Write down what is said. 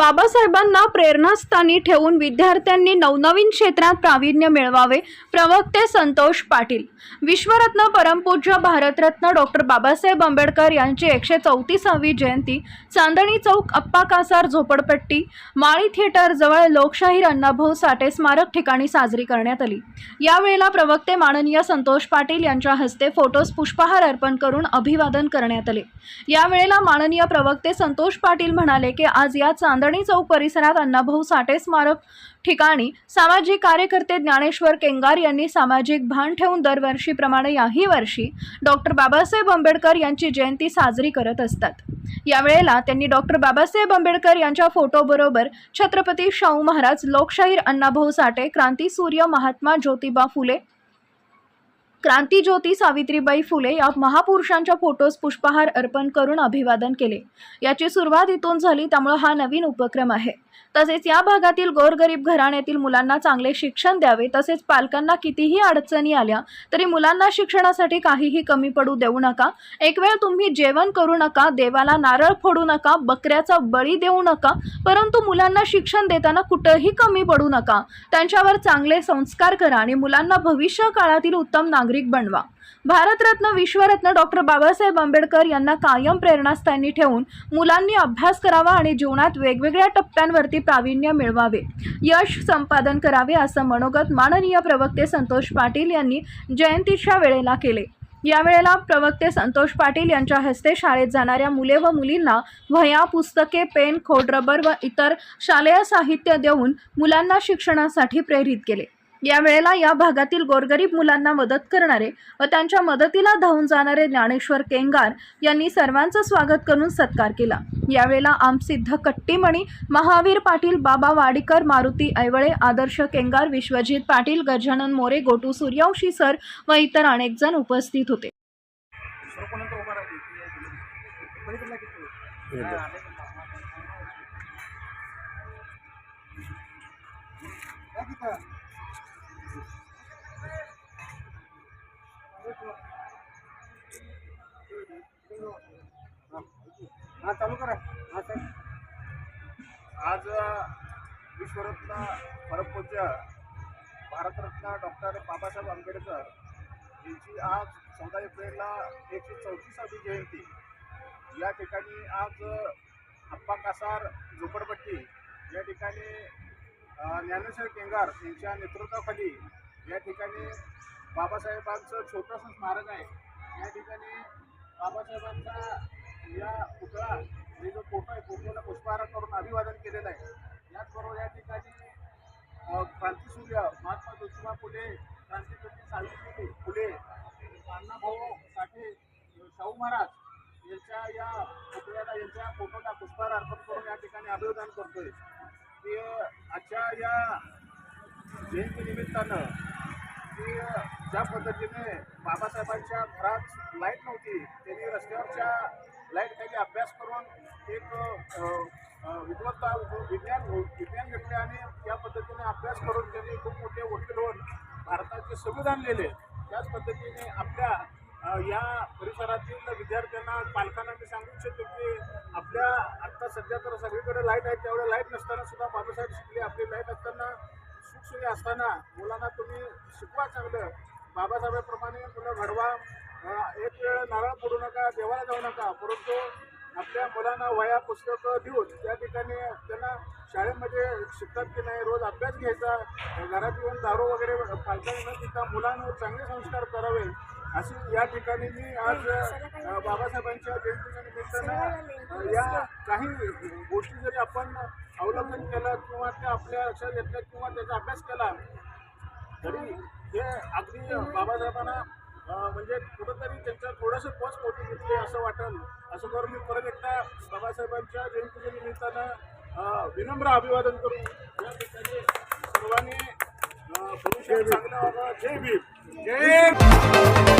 बाबासाहेबांना प्रेरणास्थानी ठेवून विद्यार्थ्यांनी नवनवीन क्षेत्रात प्रावीण्य मिळवावे प्रवक्ते संतोष पाटील. विश्वरत्न परमपूज्य भारतरत्न डॉक्टर बाबासाहेब आंबेडकर यांची एकशे चौतीसावी जयंती चांदणी चौक अप्पा कासार झोपडपट्टी माळी थिएटर जवळ लोकशाहीर अण्णाभाऊ साठे स्मारक ठिकाणी साजरी करण्यात आली. यावेळेला प्रवक्ते माननीय संतोष पाटील यांच्या हस्ते फोटोस पुष्पहार अर्पण करून अभिवादन करण्यात आले. यावेळेला माननीय प्रवक्ते संतोष पाटील म्हणाले की आज या चांदणी चौक परिसरात अण्णाभाऊ साठे स्मारक ठिकाणी सामाजिक कार्यकर्ते ज्ञानेश्वर केंगार यांनी सामाजिक भान ठेवून दरवर्षीप्रमाणे याही वर्षी डॉक्टर बाबासाहेब आंबेडकर यांची जयंती साजरी करत असतात. यावेळेला त्यांनी डॉक्टर बाबासाहेब आंबेडकर यांच्या फोटोबरोबर छत्रपती शाहू महाराज लोकशाहीर अण्णाभाऊ साठे क्रांतीसूर्य महात्मा ज्योतिबा फुले क्रांतीज्योती सावित्रीबाई फुले या महापुरुषांच्या फोटोज पुष्पहार अर्पण करून अभिवादन केले. याची सुरुवात इथून झाली त्यामुळे हा नवीन उपक्रम आहे. तसेच या भागातील गोरगरीब घराण्यातील मुलांना चांगले शिक्षण द्यावे तसेच पालकांना कितीही अडचणी आल्या तरी मुलांना शिक्षणासाठी काहीही कमी पडू देऊ नका. एक वेळ तुम्ही जेवण करू नका देवाला नारळ फोडू नका बकऱ्याचा बळी देऊ नका परंतु मुलांना शिक्षण देताना कुठंही कमी पडू नका. त्यांच्यावर चांगले संस्कार करा आणि मुलांना भविष्य काळातील उत्तम नागरिक बनवा. भारतरत्न विश्वरत्न डॉक्टर बाबासाहेब आंबेडकर यांना कायम प्रेरणास्थानी ठेवून मुलांनी अभ्यास करावा आणि जीवनात वेगवेगळ्या टप्प्यांवरती प्रावीण्य मिळवावे. यश संपादन करावे असं मनोगत माननीय प्रवक्ते संतोष पाटील यांनी जयंतीच्या वेळेला केले. यावेळेला प्रवक्ते संतोष पाटील यांच्या हस्ते शाळेत जाणाऱ्या मुले व मुलींना वह्या पुस्तके पेन खोडरबर व इतर शालेय साहित्य देऊन मुलांना शिक्षणासाठी प्रेरित केले. यावेळेला या भागातील गोरगरीब मुलांना मदत करणारे व त्यांच्या मदतीला धावून जाणारे ज्ञानेश्वर केंगार यांनी सर्वांचं स्वागत करून सत्कार केला. यावेळेला आमसिद्ध कट्टीमणी महावीर पाटील बाबा वाडीकर मारुती ऐवळे आदर्श केंगार विश्वजित पाटील गजानन मोरे गोटू सूर्यवंशी सर व इतर अनेक जण उपस्थित होते. हा, चालू करा. हा सर आज विश्वरत्न परमपूज्य भारतरत्न डॉक्टर बाबासाहेब आंबेडकर यांची आज चौदा एप्रिलला एकशे चौतीसावी जयंती. या ठिकाणी आज अप्पा कासार झोपडपट्टी ज्ञानेश्वर केंगार यांच्या नेतृत्वाखाली या ठिकाणी बाबासाहेबांचं छोटंसं स्मारक आहे. या ठिकाणी बाबासाहेबांचा या पुतळा म्हणजे जो फोटो आहे फोटोला पुष्पहार करून अभिवादन केलेलं आहे. याचबरोबर या ठिकाणी क्रांतीसूर्य महात्मा ज्योतिबा फुले क्रांतीज्योती सावित्री फुले अण्णाभाऊ साठे शाहू महाराज यांच्या या पुतळ्याला यांच्या फोटोला पुष्पहार अर्पण करून या ठिकाणी अभिवादन करतोय. की आजच्या या जयंतीनिमित्तानं की ज्या पद्धतीने बाबासाहेबांच्या घरात लाइट नव्हती त्यांनी रस्त्यावरच्या लाइट त्यांनी अभ्यास करून एक विद्वत्ता विज्ञान विज्ञान घेतले आणि त्या पद्धतीने अभ्यास करून त्यांनी खूप मोठे वकील होऊन भारताचे संविधान लिहिले. त्याच पद्धतीने आपल्या या परिसरातील विद्यार्थ्यांना पालकांना मी सांगू इच्छितो की आपल्या आत्ता सध्या तर सगळीकडे लाइट आहे त्यावेळेला लाइट नसताना सुद्धा बाबासाहेब शिकले आपली लाइट असताना सुखसोयी असताना मुलांना तुम्ही शिकवा चांगलं. बाबासाहेबांप्रमाणे मुलं घडवा. एक वेळ नारळ पडू नका देवाला जाऊ नका परंतु आपल्या मुलांना वया पुस्तकं देऊन त्या ठिकाणी त्यांना शाळेमध्ये शिकतात की नाही रोज अभ्यास घ्यायचा. घरात येऊन दारू वगैरे पालकांना न पिता मुलांवर चांगले संस्कार करावे. अशी या ठिकाणी मी आज बाबासाहेबांच्या जयंतीच्या निमित्तानं या काही गोष्टी जरी आपण अवलंबन केलं किंवा त्या आपल्या लक्षात घेतल्या किंवा त्याचा अभ्यास केला तरी हे अगदी बाबासाहेबांना म्हणजे कुठंतरी त्यांच्या थोडंसं पोच मोठी घेतली असं वाटेल असं करून मी परत एकदा बाबासाहेबांच्या जयंतीच्या निमित्तानं विनम्र अभिवादन करून या ठिकाणी सर्वांनी अं, भविष्यात चांगलं व्हावं जय भीम. जय